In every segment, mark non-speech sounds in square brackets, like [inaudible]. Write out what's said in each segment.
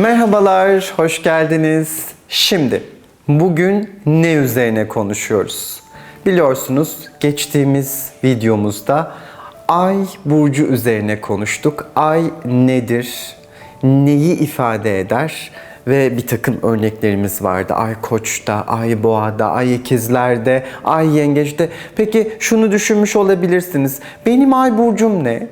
Merhabalar, hoş geldiniz. Şimdi bugün ne üzerine konuşuyoruz? Biliyorsunuz geçtiğimiz videomuzda Ay burcu üzerine konuştuk. Ay nedir? Neyi ifade eder? Ve bir takım örneklerimiz vardı. Ay koçta, ay boğada, ay ikizlerde, ay yengeçte. Peki şunu düşünmüş olabilirsiniz. Benim ay burcum ne?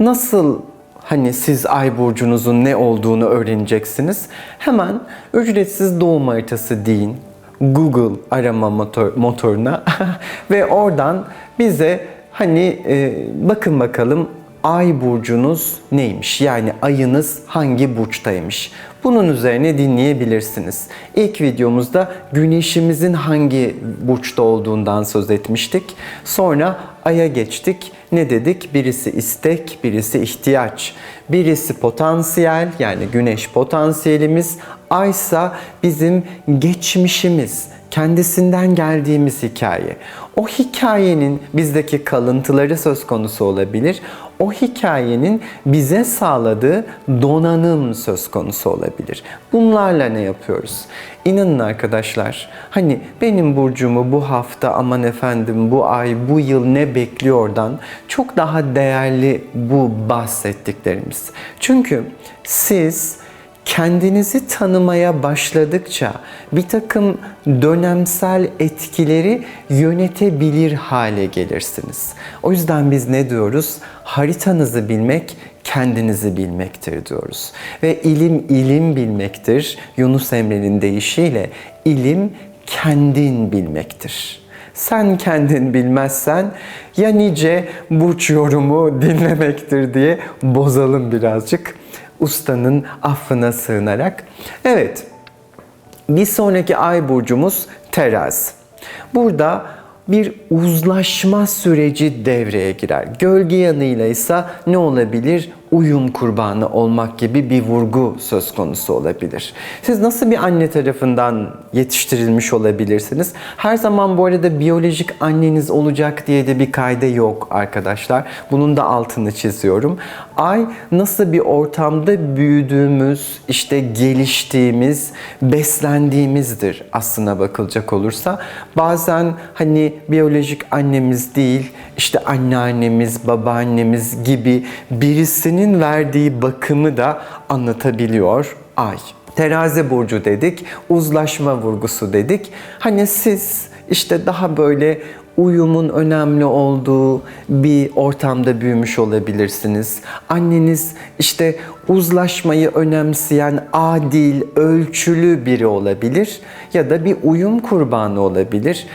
Nasıl hani siz ay burcunuzun ne olduğunu öğreneceksiniz. Hemen ücretsiz doğum haritası deyin. Google arama motor, motoruna [laughs] ve oradan bize hani e, bakın bakalım ay burcunuz neymiş? Yani ayınız hangi burçtaymış? Bunun üzerine dinleyebilirsiniz. İlk videomuzda güneşimizin hangi burçta olduğundan söz etmiştik. Sonra aya geçtik. Ne dedik? Birisi istek, birisi ihtiyaç. Birisi potansiyel yani güneş potansiyelimiz. Aysa bizim geçmişimiz, kendisinden geldiğimiz hikaye. O hikayenin bizdeki kalıntıları söz konusu olabilir. O hikayenin bize sağladığı donanım söz konusu olabilir. Bunlarla ne yapıyoruz? İnanın arkadaşlar, hani benim burcumu bu hafta aman efendim bu ay, bu yıl ne bekliyordan çok daha değerli bu bahsettiklerimiz. Çünkü siz kendinizi tanımaya başladıkça bir takım dönemsel etkileri yönetebilir hale gelirsiniz. O yüzden biz ne diyoruz? Haritanızı bilmek kendinizi bilmektir diyoruz. Ve ilim ilim bilmektir. Yunus Emre'nin deyişiyle ilim kendin bilmektir. Sen kendin bilmezsen ya nice burç yorumu dinlemektir diye bozalım birazcık ustanın affına sığınarak. Evet, bir sonraki ay burcumuz terazi. Burada bir uzlaşma süreci devreye girer. Gölge yanıyla ise ne olabilir? Uyum kurbanı olmak gibi bir vurgu söz konusu olabilir. Siz nasıl bir anne tarafından yetiştirilmiş olabilirsiniz? Her zaman bu arada biyolojik anneniz olacak diye de bir kayda yok arkadaşlar. Bunun da altını çiziyorum. Ay nasıl bir ortamda büyüdüğümüz, işte geliştiğimiz, beslendiğimizdir aslına bakılacak olursa. Bazen hani biyolojik annemiz değil, işte anneannemiz, babaannemiz gibi birisinin verdiği bakımı da anlatabiliyor ay. Terazi burcu dedik, uzlaşma vurgusu dedik. Hani siz işte daha böyle uyumun önemli olduğu bir ortamda büyümüş olabilirsiniz. Anneniz işte uzlaşmayı önemseyen adil, ölçülü biri olabilir ya da bir uyum kurbanı olabilir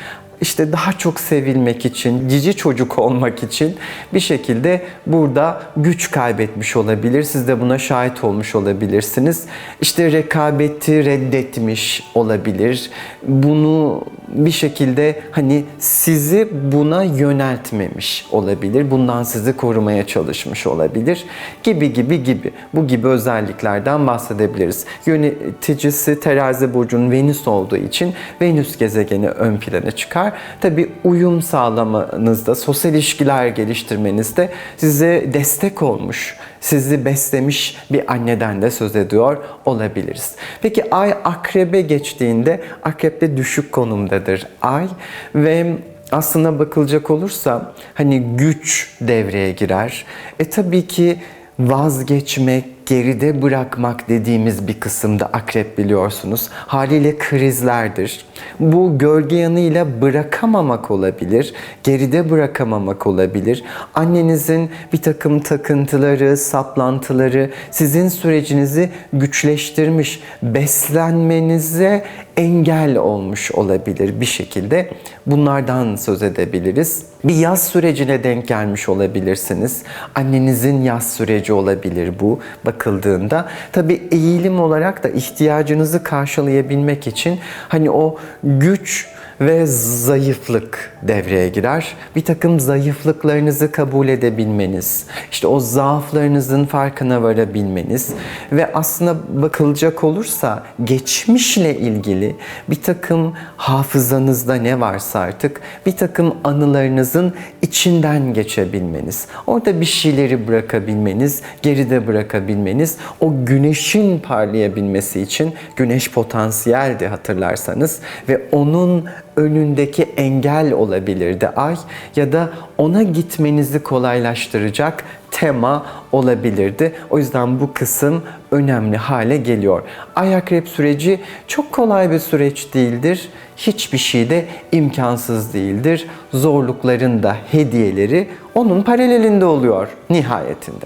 işte daha çok sevilmek için, cici çocuk olmak için bir şekilde burada güç kaybetmiş olabilir. Siz de buna şahit olmuş olabilirsiniz. İşte rekabeti reddetmiş olabilir. Bunu bir şekilde hani sizi buna yöneltmemiş olabilir. Bundan sizi korumaya çalışmış olabilir. Gibi gibi gibi. Bu gibi özelliklerden bahsedebiliriz. Yöneticisi terazi burcunun Venüs olduğu için Venüs gezegeni ön plana çıkar. Tabi uyum sağlamanızda, sosyal ilişkiler geliştirmenizde size destek olmuş, sizi beslemiş bir anneden de söz ediyor olabiliriz. Peki ay akrebe geçtiğinde akrepte düşük konumdadır ay ve aslına bakılacak olursa hani güç devreye girer. E tabii ki vazgeçmek, geride bırakmak dediğimiz bir kısımda akrep biliyorsunuz. Haliyle krizlerdir. Bu gölge yanıyla bırakamamak olabilir, geride bırakamamak olabilir. Annenizin bir takım takıntıları, saplantıları sizin sürecinizi güçleştirmiş, beslenmenize engel olmuş olabilir bir şekilde. Bunlardan söz edebiliriz. Bir yaz sürecine denk gelmiş olabilirsiniz. Annenizin yaz süreci olabilir bu bakıldığında. Tabi eğilim olarak da ihtiyacınızı karşılayabilmek için hani o güç ve zayıflık devreye girer. Bir takım zayıflıklarınızı kabul edebilmeniz, işte o zaaflarınızın farkına varabilmeniz ve aslında bakılacak olursa geçmişle ilgili bir takım hafızanızda ne varsa artık bir takım anılarınızın içinden geçebilmeniz, orada bir şeyleri bırakabilmeniz, geride bırakabilmeniz, o güneşin parlayabilmesi için güneş potansiyeldi hatırlarsanız ve onun önündeki engel olabilirdi. Ay ya da ona gitmenizi kolaylaştıracak tema olabilirdi. O yüzden bu kısım önemli hale geliyor. Ay akrep süreci çok kolay bir süreç değildir. Hiçbir şey de imkansız değildir. Zorlukların da hediyeleri onun paralelinde oluyor nihayetinde.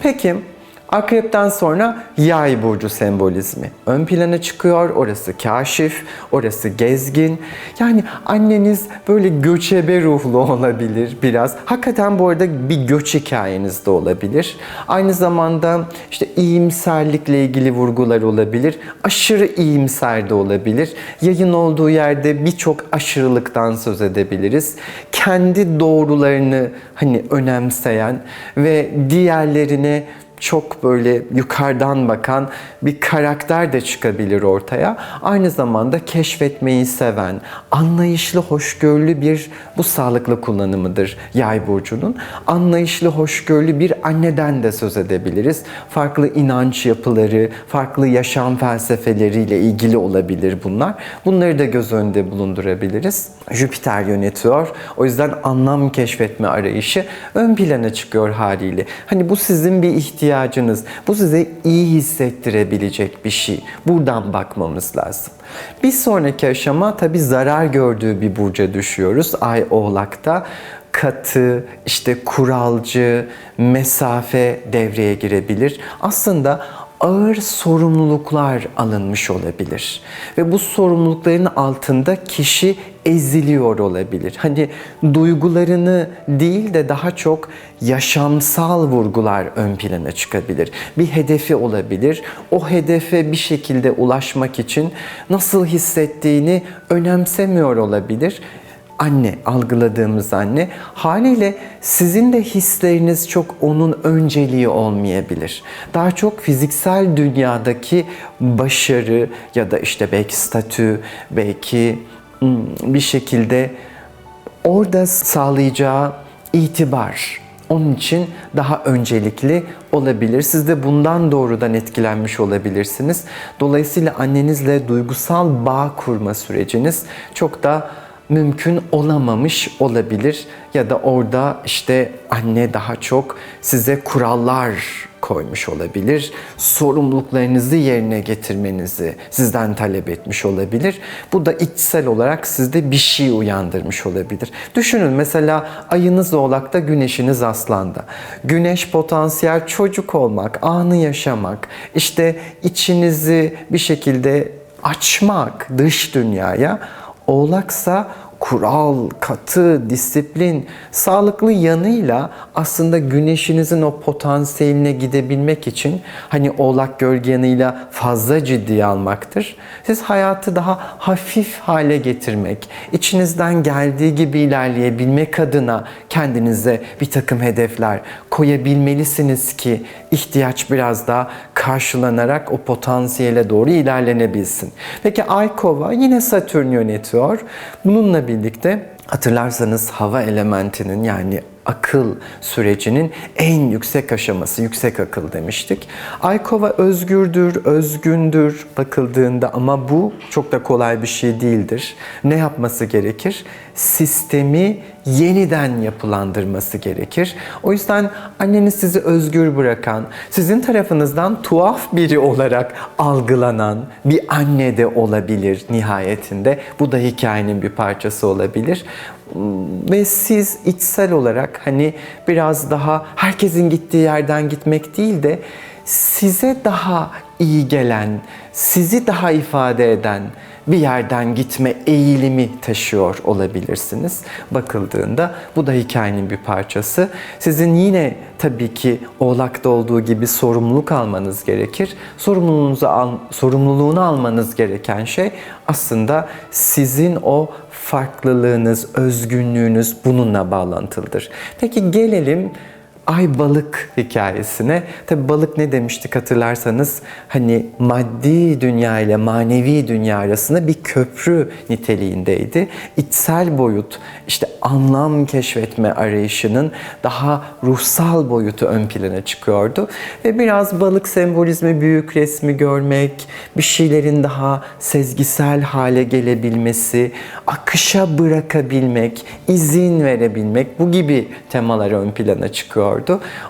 Peki Akrepten sonra yay burcu sembolizmi ön plana çıkıyor. Orası kaşif, orası gezgin. Yani anneniz böyle göçebe ruhlu [laughs] olabilir biraz. Hakikaten bu arada bir göç hikayeniz de olabilir. Aynı zamanda işte iyimserlikle ilgili vurgular olabilir. Aşırı iyimser de olabilir. Yayın olduğu yerde birçok aşırılıktan söz edebiliriz. Kendi doğrularını hani önemseyen ve diğerlerine çok böyle yukarıdan bakan bir karakter de çıkabilir ortaya. Aynı zamanda keşfetmeyi seven, anlayışlı, hoşgörülü bir bu sağlıklı kullanımıdır yay burcunun. Anlayışlı, hoşgörülü bir anneden de söz edebiliriz. Farklı inanç yapıları, farklı yaşam felsefeleriyle ilgili olabilir bunlar. Bunları da göz önünde bulundurabiliriz. Jüpiter yönetiyor. O yüzden anlam keşfetme arayışı ön plana çıkıyor haliyle. Hani bu sizin bir ihtiyacınız. Bu size iyi hissettirebilecek bir şey. Buradan bakmamız lazım. Bir sonraki aşama tabii zarar gördüğü bir burca düşüyoruz. Ay Oğlak'ta katı, işte kuralcı, mesafe devreye girebilir. Aslında ağır sorumluluklar alınmış olabilir. Ve bu sorumlulukların altında kişi eziliyor olabilir. Hani duygularını değil de daha çok yaşamsal vurgular ön plana çıkabilir. Bir hedefi olabilir. O hedefe bir şekilde ulaşmak için nasıl hissettiğini önemsemiyor olabilir anne, algıladığımız anne haliyle sizin de hisleriniz çok onun önceliği olmayabilir. Daha çok fiziksel dünyadaki başarı ya da işte belki statü, belki hmm, bir şekilde orada sağlayacağı itibar onun için daha öncelikli olabilir. Siz de bundan doğrudan etkilenmiş olabilirsiniz. Dolayısıyla annenizle duygusal bağ kurma süreciniz çok da mümkün olamamış olabilir ya da orada işte anne daha çok size kurallar koymuş olabilir. Sorumluluklarınızı yerine getirmenizi sizden talep etmiş olabilir. Bu da içsel olarak sizde bir şey uyandırmış olabilir. Düşünün mesela ayınız oğlakta, güneşiniz aslanda. Güneş potansiyel çocuk olmak, anı yaşamak, işte içinizi bir şekilde açmak dış dünyaya Oğlaksa kural, katı, disiplin, sağlıklı yanıyla aslında güneşinizin o potansiyeline gidebilmek için hani oğlak gölge yanıyla fazla ciddiye almaktır. Siz hayatı daha hafif hale getirmek, içinizden geldiği gibi ilerleyebilmek adına kendinize bir takım hedefler koyabilmelisiniz ki ihtiyaç biraz daha karşılanarak o potansiyele doğru ilerlenebilsin. Peki Ay Kova yine Satürn yönetiyor. Bununla birlikte hatırlarsanız hava elementinin yani akıl sürecinin en yüksek aşaması, yüksek akıl demiştik. Aykova özgürdür, özgündür bakıldığında ama bu çok da kolay bir şey değildir. Ne yapması gerekir? Sistemi yeniden yapılandırması gerekir. O yüzden anneniz sizi özgür bırakan, sizin tarafınızdan tuhaf biri olarak algılanan bir anne de olabilir nihayetinde. Bu da hikayenin bir parçası olabilir. Ve siz içsel olarak hani biraz daha herkesin gittiği yerden gitmek değil de size daha iyi gelen, sizi daha ifade eden bir yerden gitme eğilimi taşıyor olabilirsiniz. Bakıldığında bu da hikayenin bir parçası. Sizin yine tabii ki Oğlak'ta olduğu gibi sorumluluk almanız gerekir. Sorumluluğunuzu al, sorumluluğunu almanız gereken şey aslında sizin o farklılığınız, özgünlüğünüz bununla bağlantılıdır. Peki gelelim Ay balık hikayesine. Tabi balık ne demiştik hatırlarsanız hani maddi dünya ile manevi dünya arasında bir köprü niteliğindeydi. İçsel boyut işte anlam keşfetme arayışının daha ruhsal boyutu ön plana çıkıyordu. Ve biraz balık sembolizmi, büyük resmi görmek, bir şeylerin daha sezgisel hale gelebilmesi, akışa bırakabilmek, izin verebilmek bu gibi temalar ön plana çıkıyordu.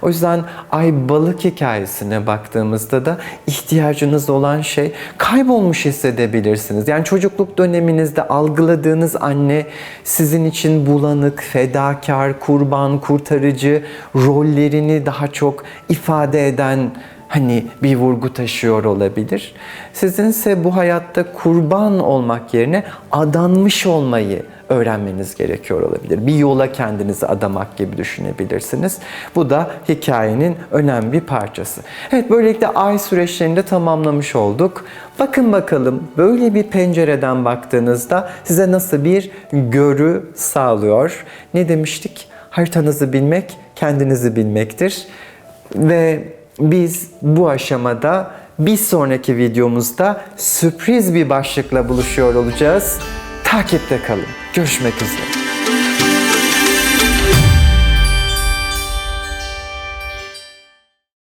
O yüzden ay balık hikayesine baktığımızda da ihtiyacınız olan şey kaybolmuş hissedebilirsiniz. Yani çocukluk döneminizde algıladığınız anne sizin için bulanık, fedakar, kurban, kurtarıcı rollerini daha çok ifade eden hani bir vurgu taşıyor olabilir. Sizinse bu hayatta kurban olmak yerine adanmış olmayı öğrenmeniz gerekiyor olabilir. Bir yola kendinizi adamak gibi düşünebilirsiniz. Bu da hikayenin önemli bir parçası. Evet böylelikle ay süreçlerini de tamamlamış olduk. Bakın bakalım böyle bir pencereden baktığınızda size nasıl bir görü sağlıyor. Ne demiştik? Haritanızı bilmek kendinizi bilmektir. Ve biz bu aşamada bir sonraki videomuzda sürpriz bir başlıkla buluşuyor olacağız. Takipte kalın. Görüşmek üzere.